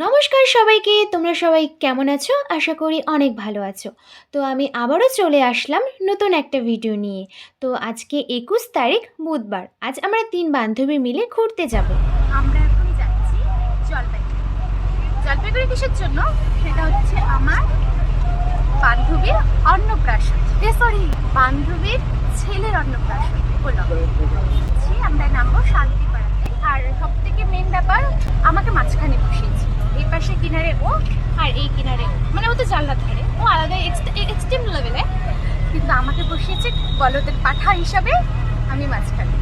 High সবাইকে, তোমরা সবাই কেমন আছো? আশা করি অনেক ভালো আছো। তো আমি আবারও চলে আসলাম নতুন একটা ভিডিও নিয়ে। তো আজকে একুশ তারিখ, বুধবার। আজ আমরা তিন বান্ধবী মিলে ঘুরতে যাব। আমরা এখন যাচ্ছি জলপাইগুড়ি। জলপাইগুড়ি কিসের জন্য? সেটা হচ্ছে আমার বান্ধবীর অন্নপ্রাশন। সরি বান্ধবীর ছেলের অন্নপ্রাশন। আমরা নামবো শান্তিপাড়াতে। আর সব থেকে মেন ব্যাপার, আমাকে মাঝখানে বসিয়েছি। এই পাশে কিনারে ও আর এই কিনারে ও। মানে ও তো জানলার ধারে। ও আলাদা এক্সট্রিম লেভেলে কিন্তু আমাকে বসিয়েছে বলদের পাঠা হিসাবে আমি মাঝখানে।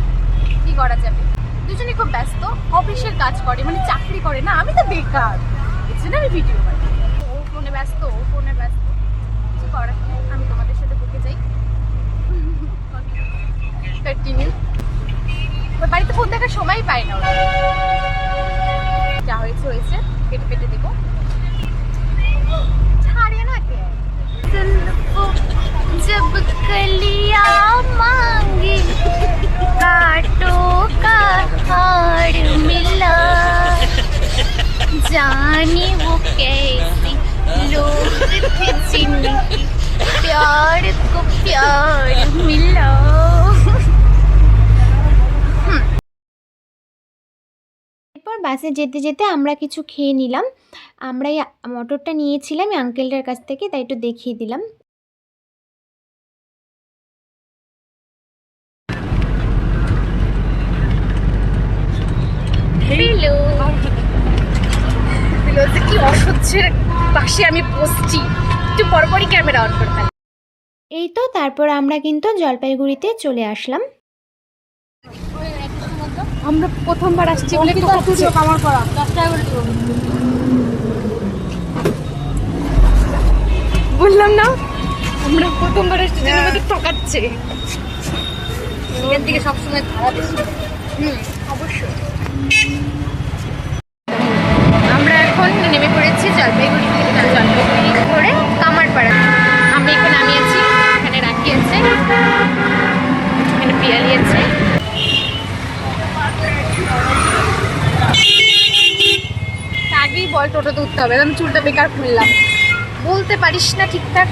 কি করা যাবে? দুজনে খুব ব্যস্ত, অফিসের কাজ করে মানে চাকরি করে না, আমি তো বেকার। জন্য আমি ভিডিও বানাই। ও ফোনে ব্যস্ত, ও ফোনে ব্যস্ত। কিছু করার আমি তোমাদের সাথে ঢুকে যাই। বাড়িতে ফোন দেখার সময় পায় না ওরা। যা হয়েছে হয়েছে। কেটে কেটে দেবো ছাড়ে না কে जब कलिया मांगी काटो का हार मिला जाने वो कैसी लोग थे जिनकी प्यार को प्यार मिला বাসে যেতে যেতে আমরা কিছু খেয়ে নিলাম। আমরা এই মটরটা নিয়েছিলাম আঙ্কেলটার কাছ থেকে তাই একটু দেখিয়ে দিলাম। হ্যালো কি অসহ্যের পাশে আমি বসছি। একটু পরপরই ক্যামেরা অন এই তো তারপর আমরা কিন্তু জলপাইগুড়িতে চলে আসলাম। আমরা প্রথমবার আসছি বলে একটু হচ্ছে কামার করা। বললাম না আমরা প্রথমবার আসছি জন্য আমাদের ঠকাচ্ছে। এখান থেকে সবসময় ধারা বেশি হুম অবশ্যই আমরা এখন নেমে পড়েছি জলপাইগুড়ি থেকে না, জলপাইগুড়ি ধরে কামারপাড়া আমরা এখানে নামিয়েছি এখানে রাখি আছে এখানে পিয়ালি আছে তা আগেই বল টোটোতে উঠতে হবে আমি চুলটা বেকার খুললাম। বলতে পারিস না ঠিকঠাক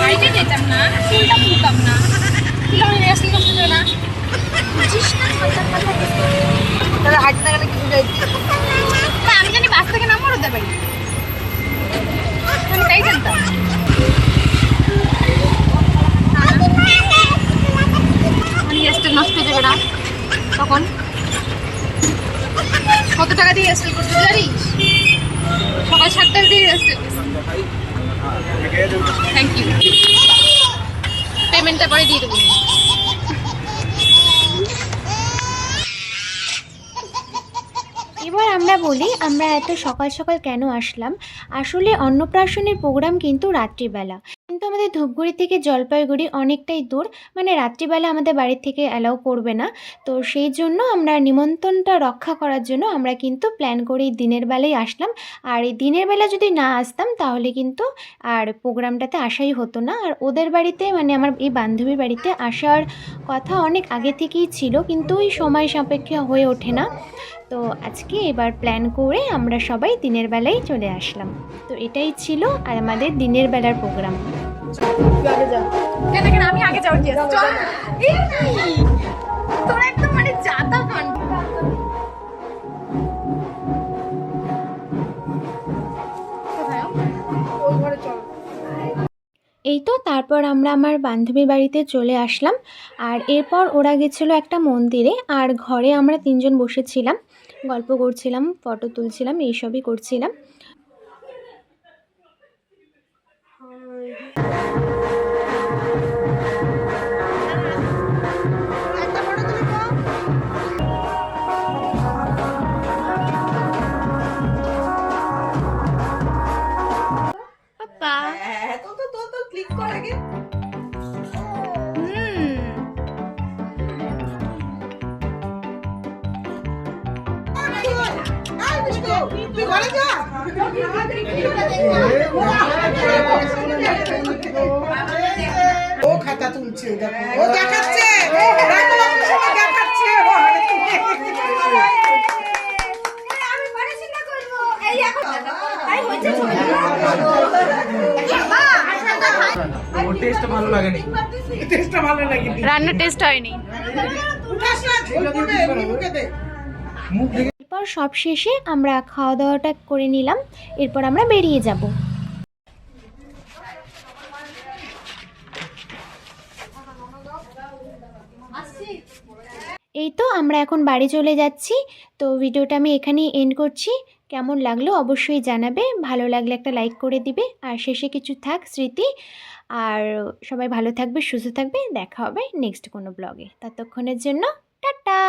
হাইটে যেতাম না না। রেস্ট করতে না? তাহলে গেলে কি না, আমি জানি বাস থেকে নামও হতে পারি আমি তাই জানতাম। নষ্ট হয়ে যাবে না তখন? কত টাকা দিয়ে করতে জানিস? সকাল দিয়ে থ্যাংক ইউ পেমেন্টটা পরে দিয়ে দেবো। এবার আমরা বলি, আমরা এত সকাল সকাল কেন আসলাম? আসলে অন্নপ্রাশনের প্রোগ্রাম কিন্তু রাত্রিবেলা। কিন্তু আমাদের ধূপগুড়ি থেকে জলপাইগুড়ি অনেকটাই দূর মানে রাত্রিবেলা আমাদের বাড়ির থেকে অ্যালাউ করবে না। তো সেই জন্য আমরা নিমন্ত্রণটা রক্ষা করার জন্য আমরা কিন্তু প্ল্যান করে দিনের বেলায় আসলাম। আর এই দিনের বেলা যদি না আসতাম, তাহলে কিন্তু আর প্রোগ্রামটাতে আসাই হতো না। আর ওদের বাড়িতে মানে আমার এই বান্ধবীর বাড়িতে আসার কথা অনেক আগে থেকেই ছিল, কিন্তু ওই সময় সাপেক্ষে হয়ে ওঠে না। তো আজকে এবার প্ল্যান করে আমরা সবাই দিনের বেলায় চলে আসলাম। তো এটাই ছিল আর আমাদের দিনের বেলার প্রোগ্রাম আমি আগে তোরা একদম মানে এই তো তারপর আমরা আমার বান্ধবীর বাড়িতে চলে আসলাম। আর এরপর ওরা গেছিল একটা মন্দিরে আর ঘরে আমরা তিনজন বসেছিলাম। গল্প করছিলাম ফটো তুলছিলাম এইসবই করছিলাম। হ্যাঁ তো তো তো তো ক্লিক কর আগে। তুই ঘরে যা ও খাতা তুলছে ও দেখাচ্ছে। দেখাচ্ছে রান্নার টেস্ট হয়নি। মুখে এরপর সব শেষে আমরা খাওয়া দাওয়াটা করে নিলাম। এরপর আমরা বেরিয়ে যাব। এই তো আমরা এখন বাড়ি চলে যাচ্ছি। তো ভিডিওটা আমি এখানেই এন্ড করছি। কেমন লাগল অবশ্যই জানাবে। ভালো লাগলে একটা লাইক করে দিবে। আর শেষে কিছু থাক স্মৃতি। আর সবাই ভালো থাকবে, সুস্থ থাকবে। দেখা হবে নেক্সট কোনো ব্লগে ততক্ষণের জন্য, টাটা!